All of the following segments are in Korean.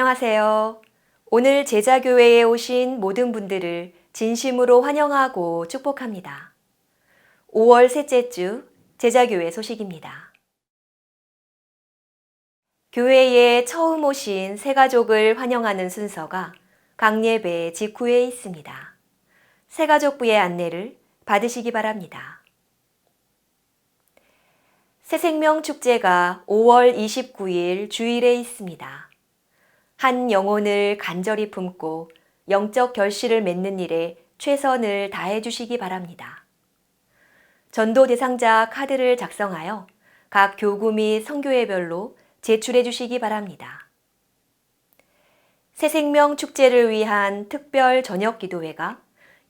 안녕하세요. 오늘 제자교회에 오신 모든 분들을 진심으로 환영하고 축복합니다. 5월 셋째 주 제자교회 소식입니다. 교회에 처음 오신 새 가족을 환영하는 순서가 강예배 직후에 있습니다. 새 가족부의 안내를 받으시기 바랍니다. 새생명 축제가 5월 29일 주일에 있습니다. 한 영혼을 간절히 품고 영적 결실을 맺는 일에 최선을 다해 주시기 바랍니다. 전도 대상자 카드를 작성하여 각 교구 및 성교회별로 제출해 주시기 바랍니다. 새생명 축제를 위한 특별 저녁 기도회가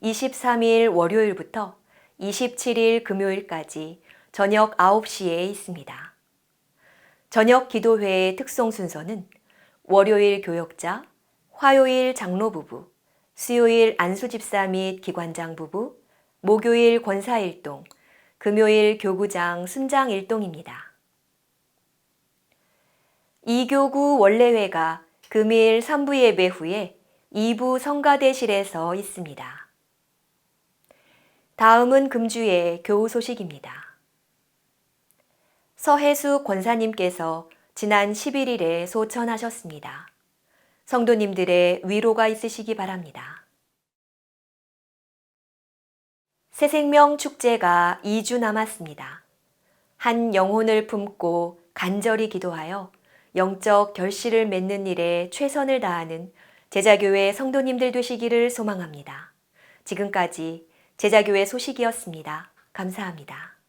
23일 월요일부터 27일 금요일까지 저녁 9시에 있습니다. 저녁 기도회의 특송 순서는 월요일 교역자, 화요일 장로 부부, 수요일 안수 집사 및 기관장 부부, 목요일 권사 일동, 금요일 교구장 순장 일동입니다. 이교구 원래회가 금일 3부 예배 후에 2부 성가대실에서 있습니다. 다음은 금주의 교우 소식입니다. 서혜수 권사님께서 지난 11일에 소천하셨습니다. 성도님들의 위로가 있으시기 바랍니다. 새생명 축제가 2주 남았습니다. 한 영혼을 품고 간절히 기도하여 영적 결실을 맺는 일에 최선을 다하는 제자교회 성도님들 되시기를 소망합니다. 지금까지 제자교회 소식이었습니다. 감사합니다.